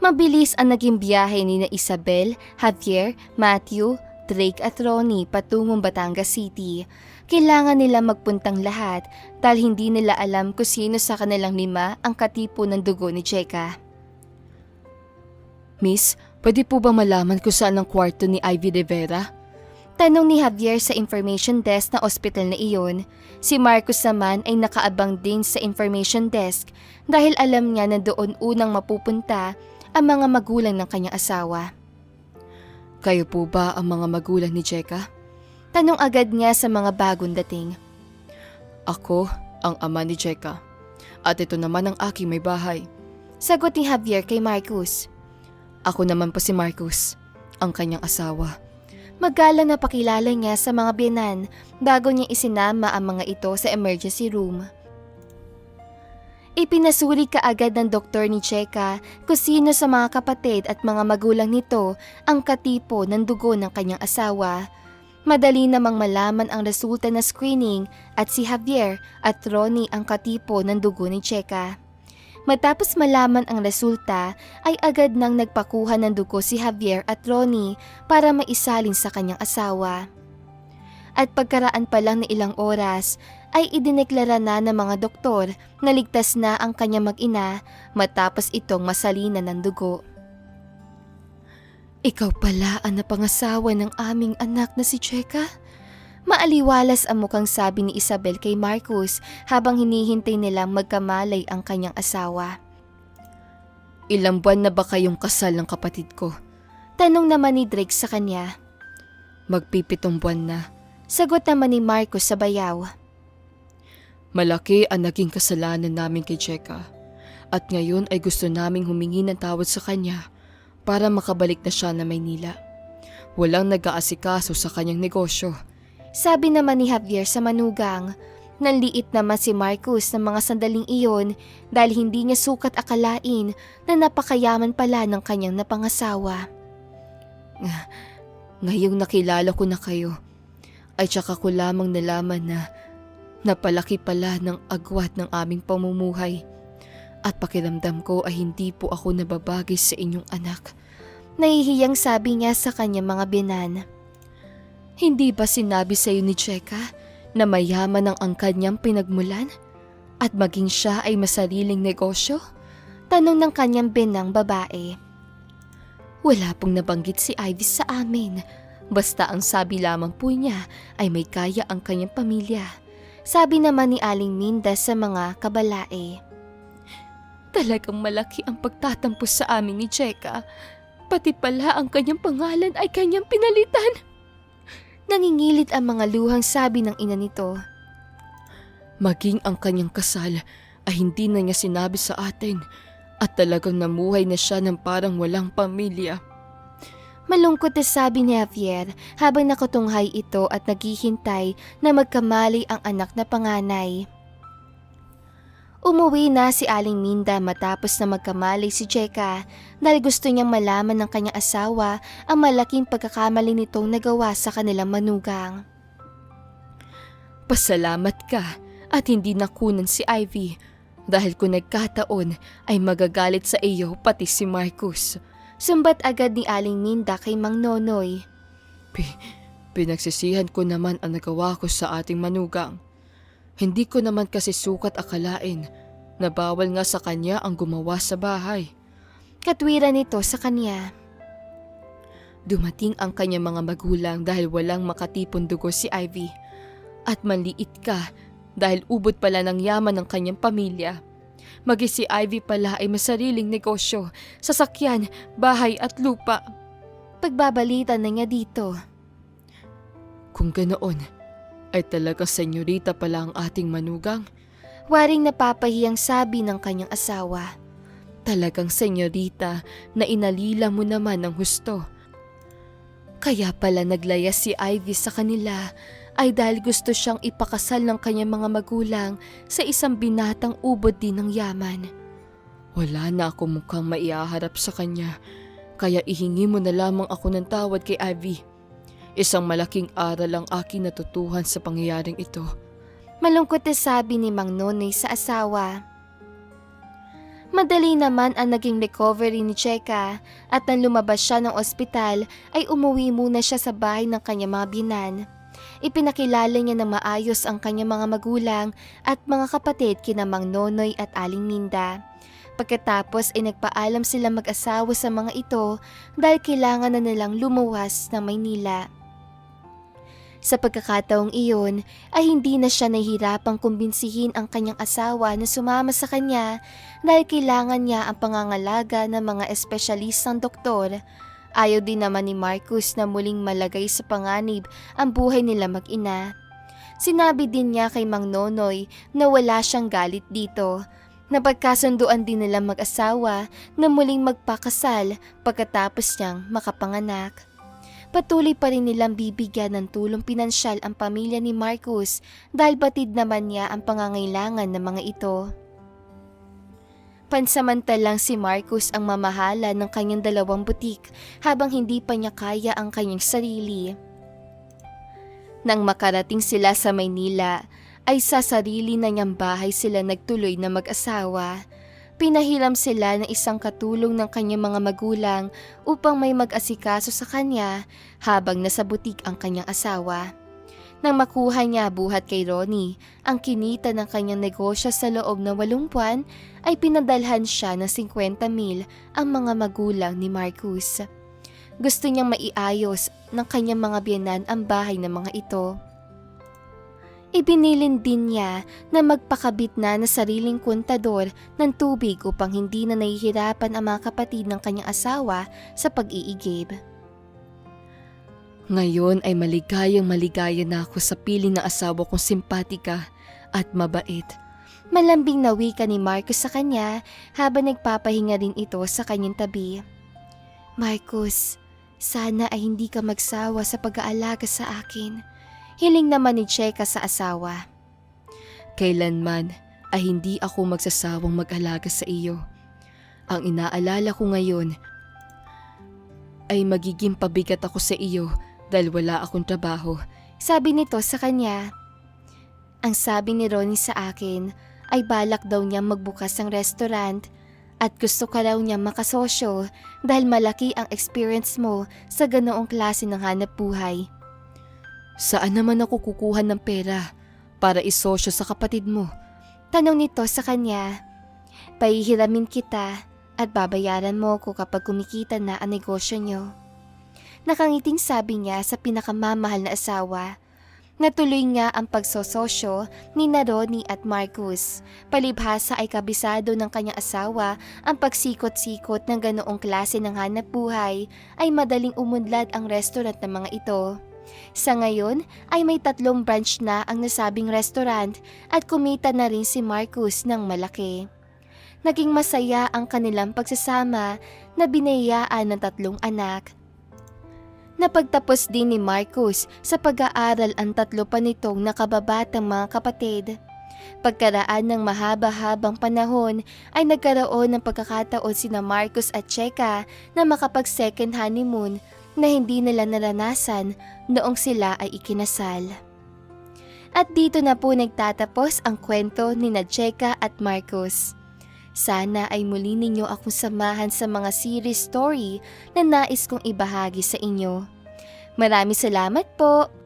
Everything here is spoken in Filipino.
Mabilis ang naging biyahe ni na Isabel, Javier, Matthew, Drake at Ronnie patungong Batangas City. Kailangan nila magpuntang lahat dahil hindi nila alam kung sino sa kanilang lima ang katipo ng dugo ni Cheka. Miss, pwede po ba malaman kung saan ang kwarto ni Ivy Rivera? Tanong ni Javier sa information desk na ospital na iyon. Si Marcos naman ay nakaabang din sa information desk dahil alam niya na doon unang mapupunta ang mga magulang ng kanyang asawa. Kayo po ba ang mga magulang ni Jeka? Tanong agad niya sa mga bagong dating. Ako ang ama ni Jeka. At ito naman ang aking may bahay. Sagot ni Javier kay Marcos. Ako naman po si Marcus, ang kanyang asawa. Magalang na pakilala niya sa mga biyanan bago niya isinama ang mga ito sa emergency room. Ipinasuri kaagad ng doktor ni Cheka kung sino sa mga kapatid at mga magulang nito ang katipo ng dugo ng kanyang asawa. Madali namang malaman ang resulta ng screening at si Javier at Ronnie ang katipo ng dugo ni Cheka. Matapos malaman ang resulta ay agad nang nagpakuha ng dugo si Javier at Ronnie para maisalin sa kanyang asawa. At pagkaraan pa lang ng ilang oras ay idineklara na ng mga doktor na ligtas na ang kanyang mag-ina matapos itong masalina ng dugo. Ikaw pala ang napangasawa ng aming anak na si Cheka? Maaliwalas ang mukhang sabi ni Isabel kay Marcus habang hinihintay nilang magkamalay ang kanyang asawa. Ilang buwan na ba kayong kasal ng kapatid ko? Tanong naman ni Drake sa kanya. Magpipitong buwan na. Sagot naman ni Marcus sa bayaw. Malaki ang naging kasalanan namin kay Jeka. At ngayon ay gusto naming humingi ng tawad sa kanya para makabalik na siya na Maynila. Walang nag-aasikaso sa kanyang negosyo. Sabi naman ni Javier sa manugang, nanliit naman si Marcus ng mga sandaling iyon dahil hindi niya sukat akalain na napakayaman pala ng kanyang napangasawa. Ngayong nakilala ko na kayo, ay tsaka ko lamang nalaman na napalaki pala ng agwat ng aming pamumuhay. At pakiramdam ko ay hindi po ako nababagay sa inyong anak. Nahihiyang sabi niya sa kanyang mga binan. Hindi ba sinabi sa iyo ni Cheka na mayaman ang ang kanyang pinagmulan? At maging siya ay masariling negosyo? Tanong ng kanyang binang babae. Wala pong nabanggit si Ivy sa amin. Basta ang sabi lamang po niya ay may kaya ang kanyang pamilya. Sabi naman ni Aling Minda sa mga kabalae. Talagang malaki ang pagtatampo sa amin ni Cheka. Pati pala ang kanyang pangalan ay kanyang pinalitan. Nangingilit ang mga luhang sabi ng ina nito. Maging ang kanyang kasal ay hindi na niya sinabi sa atin at talagang namuhay na siya ng parang walang pamilya. Malungkot na sabi ni Javier habang nakatunghay ito at naghihintay na magkamali ang anak na panganay. Umuwi na si Aling Minda matapos na magkamali si Cheka dahil gusto niyang malaman ng kanyang asawa ang malaking pagkakamali nitong nagawa sa kanilang manugang. Pasalamat ka at hindi nakunan si Ivy dahil kung nagkataon ay magagalit sa iyo pati si Marcus. Sumbat agad ni Aling Minda kay Mang Nonoy. Pi- pinagsisihan ko naman ang nagawa ko sa ating manugang. Hindi ko naman kasi sukat akalain na bawal nga sa kanya ang gumawa sa bahay. Katwiran nito sa kanya. Dumating ang kanyang mga magulang dahil walang makatipon dugo si Ivy. At maliit ka dahil ubod pala ng yaman ng kanyang pamilya. Magi si Ivy pala ay masariling negosyo, sasakyan, bahay at lupa. Pagbabalita na niya dito. Kung ganoon, ay talaga senyorita pala ang ating manugang. Waring napapahiyang sabi ng kanyang asawa. Talagang senyorita na inalila mo naman ng husto. Kaya pala naglaya si Ivy sa kanila ay dahil gusto siyang ipakasal ng kanyang mga magulang sa isang binatang ubod din ng yaman. Wala na ako mukhang maiaharap sa kanya, kaya ihingi mo na lamang ako ng tawad kay Ivy. Isang malaking aral ang aking natutuhan sa pangyayaring ito. Malungkot na sabi ni Mang Nonoy sa asawa. Madali naman ang naging recovery ni Cheka at nang lumabas siya ng ospital ay umuwi muna siya sa bahay ng kanyang mga binan. Ipinakilala niya ng maayos ang kanyang mga magulang at mga kapatid kina Mang Nonoy at Aling Minda. Pagkatapos ay nagpaalam sila mag-asawa sa mga ito dahil kailangan na nilang lumuwas ng Maynila. Sa pagkakataong iyon ay hindi na siya nahihirapang kumbinsihin ang kanyang asawa na sumama sa kanya dahil kailangan niya ang pangangalaga ng mga espesyalistang doktor. Ayaw din naman ni Marcus na muling malagay sa panganib ang buhay nila mag-ina. Sinabi din niya kay Mang Nonoy na wala siyang galit dito. Napagkasunduan din nila mag-asawa na muling magpakasal pagkatapos niyang makapanganak. Patuloy pa rin nilang bibigyan ng tulong pinansyal ang pamilya ni Marcus dahil batid naman niya ang pangangailangan ng mga ito. Pansamantalang si Marcus ang mamahala ng kanyang dalawang butik habang hindi pa niya kaya ang kanyang sarili. Nang makarating sila sa Maynila, ay sa sarili na niyang bahay sila nagtuloy na mag-asawa. Pinahiram sila ng isang katulong ng kanyang mga magulang upang may mag-asikaso sa kanya habang nasa butik ang kanyang asawa. Nang makuha niya buhat kay Ronnie, ang kinita ng kanyang negosyo sa loob ng walong buwan ay pinadalhan siya ng 50 mil ang mga magulang ni Marcus. Gusto niyang maiayos ng kanyang mga biyanan ang bahay ng mga ito. Ibinilin din niya na magpakabit na na sariling kontador ng tubig upang hindi na nahihirapan ang mga kapatid ng kanyang asawa sa pag-iigib. Ngayon ay maligayang maligaya na ako sa piling ng asawa kong simpatika at mabait. Malambing na wika ni Marcus sa kanya habang nagpapahinga rin ito sa kanyang tabi. Marcus, sana ay hindi ka magsawa sa pag-aalaga sa akin. Hiling naman ni Cheka sa asawa. Kailanman ay hindi ako magsasawang mag-alaga sa iyo. Ang inaalala ko ngayon ay magiging pabigat ako sa iyo dahil wala akong trabaho. Sabi nito sa kanya. Ang sabi ni Ronnie sa akin ay balak daw niya magbukas ng restaurant at gusto ka raw niya makasosyo dahil malaki ang experience mo sa ganoong klase ng hanap buhay. Saan naman ako kukuha ng pera para isosyo sa kapatid mo? Tanong nito sa kanya. Pahihiramin kita at babayaran mo ko kapag kumikita na ang negosyo niyo. Nakangiting sabi niya sa pinakamamahal na asawa. Natuloy nga ang pagsososyo ni Naroni at Marcus. Palibhasa ay kabisado ng kanyang asawa ang pagsikot-sikot ng ganoong klase ng hanap buhay ay madaling umunlad ang restaurant ng mga ito. Sa ngayon ay may tatlong branch na ang nasabing restaurant at kumita na rin si Marcus ng malaki. Naging masaya ang kanilang pagsasama na binayaan ng tatlong anak. Napagtapos din ni Marcus sa pag-aaral ang tatlo pa nitong nakababatang mga kapatid. Pagkaraan ng mahaba-habang panahon ay nagkaroon ng pagkakataon sina Marcus at Cheka na makapag second honeymoon na hindi nila naranasan noong sila ay ikinasal. At dito na po nagtatapos ang kwento ni Nadjeka at Marcos. Sana ay muli ninyo akong samahan sa mga series story na nais kong ibahagi sa inyo. Maraming salamat po!